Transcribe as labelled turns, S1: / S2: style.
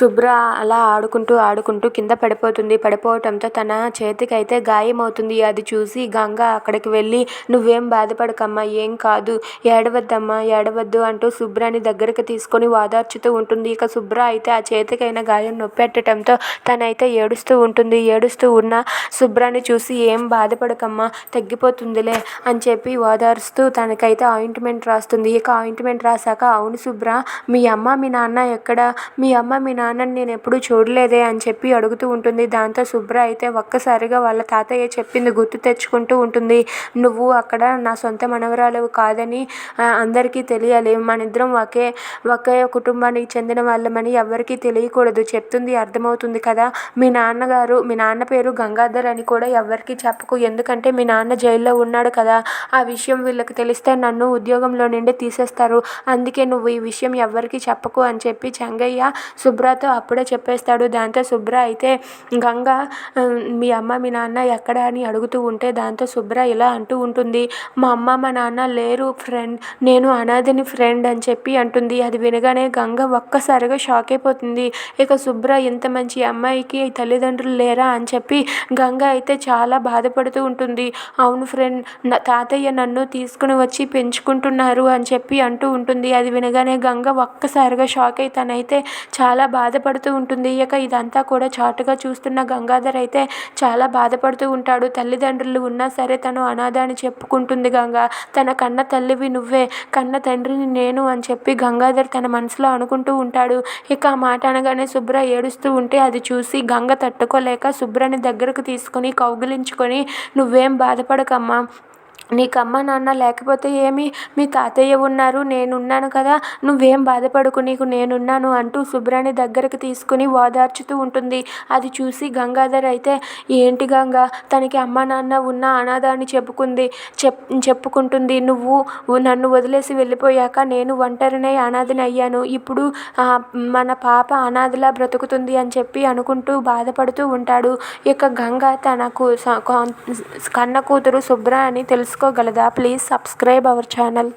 S1: శుభ్ర అలా ఆడుకుంటూ ఆడుకుంటూ కింద పడిపోతుంది. పడిపోవటంతో తన చేతికైతే గాయమవుతుంది. అది చూసి గంగ అక్కడికి వెళ్ళి నువ్వేం బాధపడకమ్మా ఏం కాదు. ఏడవద్దమ్మా ఏడవద్దు అంటూ శుభ్రాని దగ్గరికి తీసుకొని వాదార్చుతూ ఉంటుంది. ఇక శుభ్ర అయితే ఆ చేతికైన గాయం నొప్పెట్టడంతో తనైతే ఏడుస్తూ ఉంటుంది. ఏడుస్తూ ఉన్న శుభ్రాని చూసి ఏం బాధపడకమ్మా తగ్గిపోతుందిలే అని చెప్పి ఓదారుస్తూ తనకైతే ఆయింట్మెంట్ రాస్తుంది. ఇక ఆయింట్మెంట్ రాశాక అవును శుభ్ర మీ అమ్మ మీ నాన్న ఎక్కడ? మీ అమ్మ మీ నాన్న నాన్నని నేను ఎప్పుడూ చూడలేదే అని చెప్పి అడుగుతూ ఉంటుంది. దాంతో శుభ్ర అయితే ఒక్కసారిగా వాళ్ళ తాతయ్య చెప్పింది గుర్తు తెచ్చుకుంటూ ఉంటుంది. నువ్వు అక్కడ నా సొంత మనవరాలు కాదని అందరికీ తెలియాలి. మన ఇద్దరం ఒకే ఒకే కుటుంబానికి చెందిన వాళ్ళమని ఎవరికీ తెలియకూడదు చెప్తుంది అర్థమవుతుంది కదా. మీ నాన్నగారు మీ నాన్న పేరు గంగాధర్ అని కూడా ఎవరికీ చెప్పకు. ఎందుకంటే మీ నాన్న జైల్లో ఉన్నాడు కదా. ఆ విషయం వీళ్ళకి తెలిస్తే నన్ను ఉద్యోగంలో నుండి తీసేస్తారు. అందుకే నువ్వు ఈ విషయం ఎవరికీ చెప్పకు అని చెప్పి చెంగయ్య శుభ్రతో అప్పుడే చెప్పేస్తాడు. దాంతో శుభ్ర అయితే గంగ మీ అమ్మ మీ నాన్న ఎక్కడ? అని అడుగుతూ ఉంటే దాంతో శుభ్ర ఇలా అంటూ ఉంటుంది మా అమ్మ మా నాన్న లేరు ఫ్రెండ్ నేను అనాథని ఫ్రెండ్ అని చెప్పి అంటుంది. అది వినగానే గంగ ఒక్కసారిగా షాక్ అయిపోతుంది. ఇక శుభ్ర ఇంత మంచి అమ్మాయికి తల్లిదండ్రులు లేరా? అని చెప్పి గంగ అయితే చాలా బాధపడుతూ ఉంటుంది. అవును ఫ్రెండ్ నా తాతయ్య నన్ను తీసుకుని వచ్చి పెంచుకుంటున్నారు అని చెప్పి అంటూ ఉంటుంది. అది వినగానే గంగ ఒక్కసారిగా షాక్ అయి తనైతే చాలా బాధపడుతూ ఉంటుంది. ఇక ఇదంతా కూడా చాటుగా చూస్తున్న గంగాధర్ అయితే చాలా బాధపడుతూ ఉంటాడు. తల్లిదండ్రులు ఉన్నా సరే తను అనాథ అని చెప్పుకుంటుంది గంగా. తన కన్న తల్లివి నువ్వే కన్న తండ్రిని నేను అని చెప్పి గంగాధర్ తన మనసులో అనుకుంటూ ఉంటాడు. ఇక ఆ మాట అనగానే శుభ్ర ఏడుస్తూ ఉంటే అది చూసి గంగ తట్టుకోలేక శుభ్రని దగ్గరకు తీసుకొని కౌగిలించుకొని నువ్వేం బాధపడకమ్మా నీకు అమ్మ నాన్న లేకపోతే ఏమి? మీ తాతయ్య ఉన్నారు నేనున్నాను కదా నువ్వేం బాధపడకు నీకు నేనున్నాను అంటూ శుభ్రాన్ని దగ్గరికి తీసుకుని ఓదార్చుతూ ఉంటుంది. అది చూసి గంగాధర్ అయితే ఏంటి గంగా తనకి అమ్మ నాన్న ఉన్న అనాథ అని చెప్పుకుంది చెప్ చెప్పుకుంటుంది. నువ్వు నన్ను వదిలేసి వెళ్ళిపోయాక నేను ఒంటరినై అనాథని అయ్యాను. ఇప్పుడు మన పాప అనాథలా బ్రతుకుతుంది అని చెప్పి అనుకుంటూ బాధపడుతూ ఉంటాడు. ఇక గంగ తనకు కన్న కూతురు శుభ్ర అని తెలుసు తెలుసుకోగలదా ప్లీజ్ సబ్స్క్రైబ్ అవర్ ఛానల్.